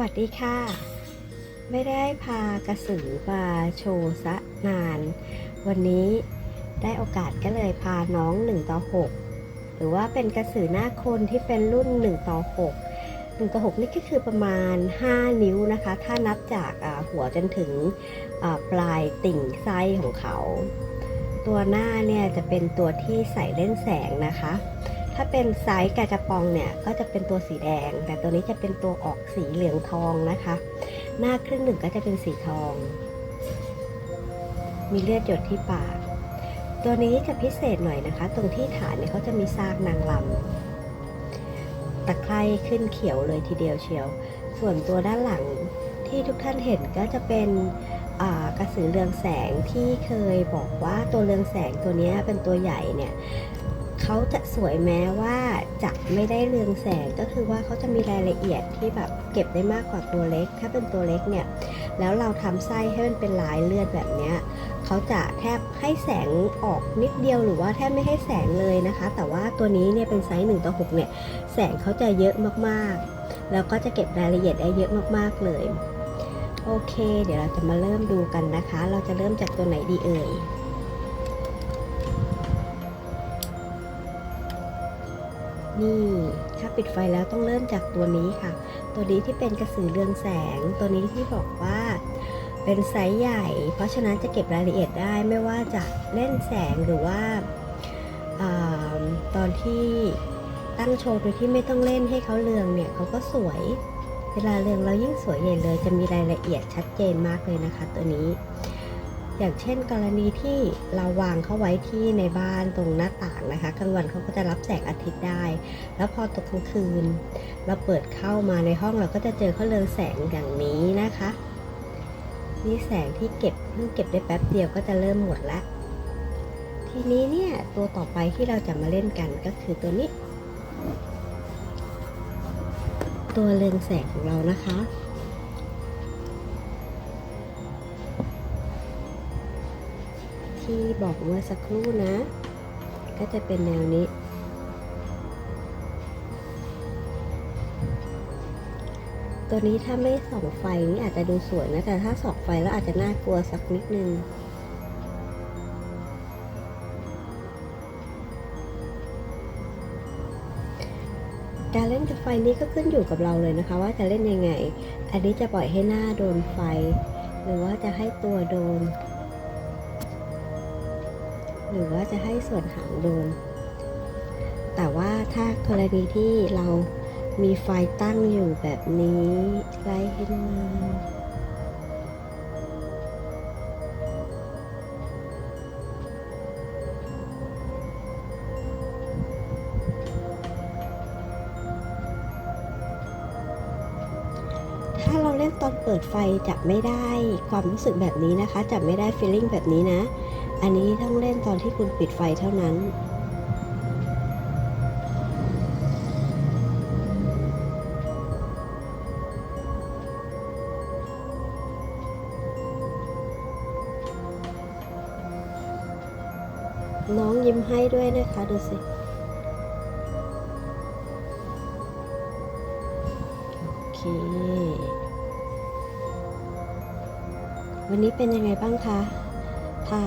วัสดีค่ะ ไม่ได้พากระสือมาโชว์ซะนาน วันนี้ได้โอกาสก็เลยพาน้อง1ต่อ6หรือว่าเป็นกระสือหน้าคนที่เป็นรุ่น1ต่อ6 1ต่อ6นี่ก็คือประมาณ 5 นิ้วนะคะ ถ้านับจากหัวจนถึงปลายติ่งไส้ของเขา ตัวหน้าเนี่ยจะเป็นตัวที่ใส่เล่นแสงนะคะ ถ้าเป็นไซส์กระจะปองเนี่ยก็จะเป็นตัวสีแดง แต่ตัวนี้จะเป็นตัวออกสีเหลืองทองนะคะ หน้าครึ่งหนึ่งก็จะเป็นสีทอง มีเลือดหยดที่ปาก ตัวนี้จะพิเศษหน่อยนะคะ ตรงที่ฐานเนี่ยเขาจะมีซากนางลำตะไคร่ขึ้นเขียวเลยทีเดียวเชียว ส่วนตัวด้านหลังที่ทุกท่านเห็นก็จะเป็นกระสือเรืองแสงที่เคยบอกว่าตัวเรืองแสงตัวนี้เป็นตัวใหญ่เนี่ย เขาจะสวยแม้ว่าจะไม่ได้เรืองแสงก็คือว่าเขาจะมีรายละเอียดที่แบบเก็บได้มากกว่าตัวเล็ก ถ้าเป็นตัวเล็กเนี่ยแล้วเราทำไส้ให้มันเป็นลายเลือดแบบเนี้ยเขาจะแทบให้แสงออกนิดเดียวหรือว่าแทบไม่ให้แสงเลยนะคะ แต่ว่าตัวนี้เนี่ยเป็นไซส์1ต่อ6เนี่ยแสงเขาจะเยอะมากๆ แล้วก็จะเก็บรายละเอียดได้เยอะมากๆเลยโอเค เดี๋ยวเราจะมาเริ่มดูกันนะคะ เราจะเริ่มจากตัวไหนดีเอ่ย นี่ถ้าปิดไฟแล้วต้องเริ่มจากตัวนี้ค่ะ ตัวนี้ที่เป็นกระสือเรืองแสง ตัวนี้ที่บอกว่าเป็นไซส์ใหญ่ เพราะฉะนั้นจะเก็บรายละเอียดได้ไม่ว่าจะเล่นแสงหรือว่าอาตอนที่ตั้งโชว์โดยที่ไม่ต้องเล่นให้เขาเรืองเนี่ยเขาก็สวย เวลาเรืองเรายิ่งสวยใหญ่เลย จะมีรายละเอียดชัดเจนมากเลยนะคะ ตัวนี้ อย่างเช่นกรณีที่เราวางเขาไว้ที่ในบ้านตรงหน้าต่างนะคะกลางวันเขาก็จะรับแสงอาทิตย์ได้ แล้วพอตกกลางคืน เราเปิดเข้ามาในห้องเราก็จะเจอเขาเรืองแสงอย่างนี้นะคะนี่แสงที่เก็บเพิ่งเก็บได้แป๊บเดียวก็จะเริ่มหมดละทีนี้เนี่ยตัวต่อไปที่เราจะมาเล่นกันก็คือตัวนี้ ตัวเรืองแสงของเรานะคะ ที่บอกเมื่อสักครู่นะ ก็จะเป็นแนวนี้ ตัวนี้ถ้าไม่ส่องไฟนี่อาจจะดูสวยนะ แต่ถ้าส่องไฟแล้วอาจจะน่ากลัวสักนิดนึงการเล่นกับไฟนี้ก็ขึ้นอยู่กับเราเลยนะคะ ว่าจะเล่นยังไง อันนี้จะปล่อยให้หน้าโดนไฟ หรือว่าจะให้ตัวโดน หรือว่าจะให้ส่วนหางโดนแต่ว่าถ้ากรณีที่เรามีไฟตั้งอยู่แบบนี้ไล่ให้มา ถ้าเราเล่นตอนเปิดไฟจะไม่ได้ความรู้สึกแบบนี้นะคะ จะไม่ได้ feeling แบบนี้นะ อันนี้ต้องเล่นตอนที่คุณปิดไฟเท่านั้นน้องยิ้มให้ด้วยนะคะ ดูสิ โอเค วันนี้เป็นยังไงบ้างคะพา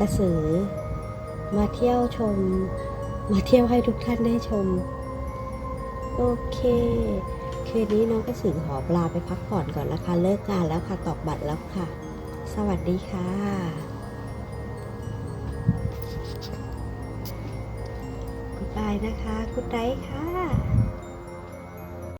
กระสือ มาเที่ยวชม มาเที่ยวให้ทุกท่านได้ชม โอเคคืนนี้น้องกระสือขอปลาไปพักผ่อนก่อนนะคะ เลิกงานแล้วค่ะตอกบัตรแล้วค่ะ สวัสดีค่ะกดบายนะคะกุดไดค่ะ